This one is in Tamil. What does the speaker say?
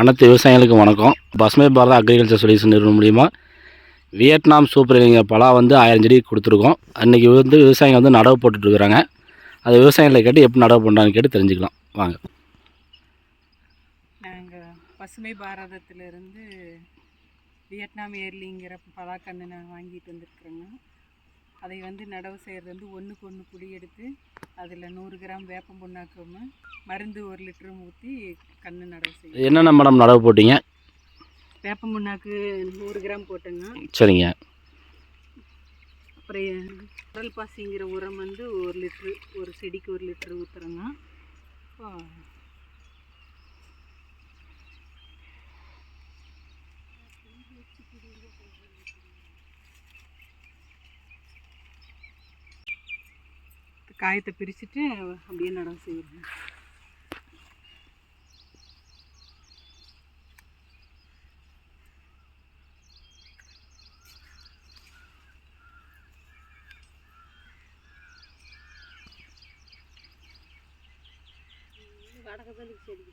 அனைத்து விவசாயிகளுக்கும் வணக்கம். பசுமை பாரத அக்ரிகல்ச்சர் சொல்யூஷன் நிறுவனம் மூலிமா வியட்நாம் சூப்பர் இலைங்க பலா வந்து ஆயிரம் செடி கொடுத்துருக்கோம். அன்றைக்கி வந்து விவசாயிங்க வந்து நடவு போட்டுட்ருக்குறாங்க. அது விவசாயிகளை கேட்டு எப்படி நடவு பண்ணுறான்னு கேட்டு தெரிஞ்சுக்கலாம். வாங்க. நாங்கள் பசுமை பாரதத்திலிருந்து வியட்நாம் ஏர்லிங்கிற பலாக்கன்று நாங்கள் வாங்கிட்டு வந்திருக்கிறேங்க. அதை வந்து நடவு செய்கிறது வந்து ஒன்றுக்கு ஒன்று புளி எடுத்து அதில் நூறு கிராம் வேப்பம் புண்ணாக்கும் மருந்து ஒரு லிட்டரும் ஊற்றி கன்று நடவு செய்யும் என்னென்ன மேடம் நடவு போட்டீங்க? வேப்பம் புண்ணாக்கு நூறு கிராம் போட்டேங்க. சரிங்க. அப்புறம் கடல் பாசிங்கிற உரம் வந்து ஒரு லிட்ரு ஒரு செடிக்கு ஒரு லிட்டரு ஊற்றுறேங்க காயத்தை பிரிச்சுட்டு அப்படியே நடவு செய்யறேன். வடக்கு செடிக்கு.